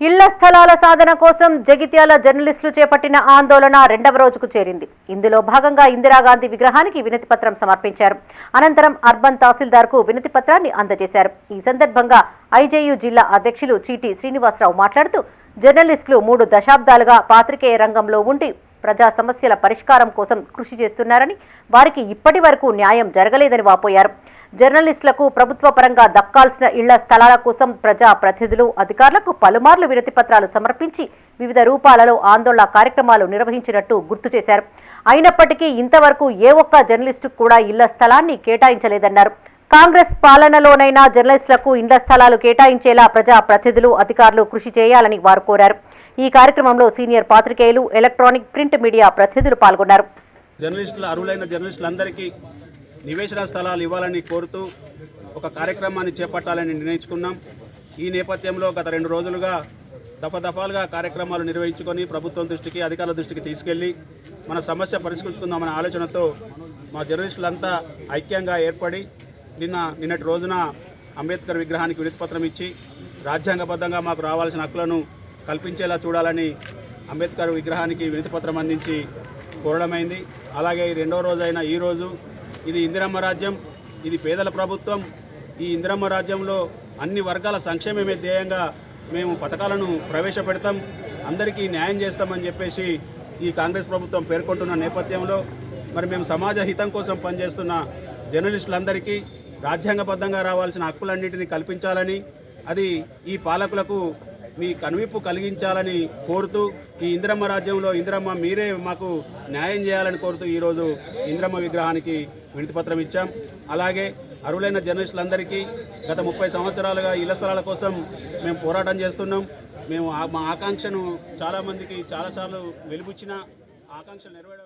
ఇళ్ళ స్థలాల సాధన కోసం జగిత్యాల జర్నలిస్టులు చేపట్టిన ఆందోళన రెండవ రోజుకు చేరింది. ఇందులో భాగంగా ఇందిరాగాంధీ విగ్రహానికి వినతి పత్రం సమర్పించారు. అనంతరం అర్బన్ తహసీల్దార్కు వినతి పత్రాన్ని అందజేశారు. ఈ సందర్భంగా ఐజేయు జిల్లా అధ్యక్షులు చీటి శ్రీనివాసరావు మాట్లాడుతూ జర్నలిస్టులు మూడు దశాబ్దాలుగా పాత్రికేయ రంగంలో ఉండి ప్రజా సమస్యల పరిష్కారం కోసం కృషి చేస్తున్నారని వారికి ఇప్పటి వరకు న్యాయం జరగలేదని వాపోయారు. జర్నలిస్టులకు ప్రభుత్వ పరంగా దక్కాల్సిన ఇళ్ళ స్థలాల కోసం ప్రజా ప్రతినిధులు అధికారులకు పలుమార్లు వినతి పత్రాలు సమర్పించి వివిధ రూపాలలో ఆందోళన కార్యక్రమాలు నిర్వహించినట్టు గుర్తు చేశారు. అయినప్పటికీ ఇంతవరకు ఏ ఒక్క జర్నలిస్టు కూడా ఇళ్ళ స్థలాన్ని కేటాయించలేదన్నారు. కాంగ్రెస్ పాలనలోనైనా జర్నలిస్టులకు ఇండ్ల స్థలాలు కేటాయించేలా ప్రజా ప్రతినిధులు అధికారులు కృషి చేయాలని వారు కోరారు. ఈ కార్యక్రమంలో సీనియర్ పాత్రికేయులు ఎలక్ట్రానిక్ ప్రింట్ మీడియా ప్రతినిధులు పాల్గొన్నారు. జర్నలిస్టులు అర్హులైన జర్నలిస్టులందరికీ నివేశన స్థలాలు ఇవ్వాలని కోరుతూ ఒక కార్యక్రమాన్ని చేపట్టాలని నిర్ణయించుకున్నాం. ఈ నేపథ్యంలో గత రెండు రోజులుగా దఫదఫాలుగా కార్యక్రమాలు నిర్వహించుకొని ప్రభుత్వం దృష్టికి అధికారుల దృష్టికి తీసుకెళ్ళి మన సమస్య పరిష్కరించుకుందామనే ఆలోచనతో మా జర్నలిస్టులంతా ఐక్యంగా ఏర్పడి నిన్న నిన్నటి రోజున అంబేద్కర్ విగ్రహానికి వినతిపత్రం ఇచ్చి రాజ్యాంగబద్ధంగా మాకు రావాల్సిన హక్కులను కల్పించేలా చూడాలని అంబేద్కర్ విగ్రహానికి వినతిపత్రం అందించి కోరడమైంది. అలాగే రెండో రోజైన ఈ రోజు ఇది ఇందిరమ్మ రాజ్యం ఇది పేదల ప్రభుత్వం. ఈ ఇందిరమ్మ రాజ్యంలో అన్ని వర్గాల సంక్షేమమే ధ్యేయంగా మేము పథకాలను ప్రవేశపెడతాం. అందరికీ న్యాయం చేస్తామని చెప్పేసి ఈ కాంగ్రెస్ ప్రభుత్వం పేర్కొంటున్న నేపథ్యంలో మరి మేము సమాజ హితం కోసం పనిచేస్తున్న జర్నలిస్టులందరికీ రాజ్యాంగబద్ధంగా రావాల్సిన హక్కులన్నింటినీ కల్పించాలని అది ఈ పాలకులకు మీ కనువిప్పు కలిగించాలని కోరుతూ ఈ ఇందిరమ్మ రాజ్యంలో ఇందిరమ్మ మీరే మాకు న్యాయం చేయాలని కోరుతూ ఈరోజు ఇందిరమ్మ విగ్రహానికి వినతిపత్రం ఇచ్చాం. అలాగే అర్హులైన జర్నలిస్టులందరికీ గత ముప్పై సంవత్సరాలుగా ఇళ్ళ స్థలాల కోసం మేము పోరాటం చేస్తున్నాం. మేము మా ఆకాంక్షను చాలామందికి చాలాసార్లు వెలుపుచ్చిన ఆకాంక్షలు నెరవేరడం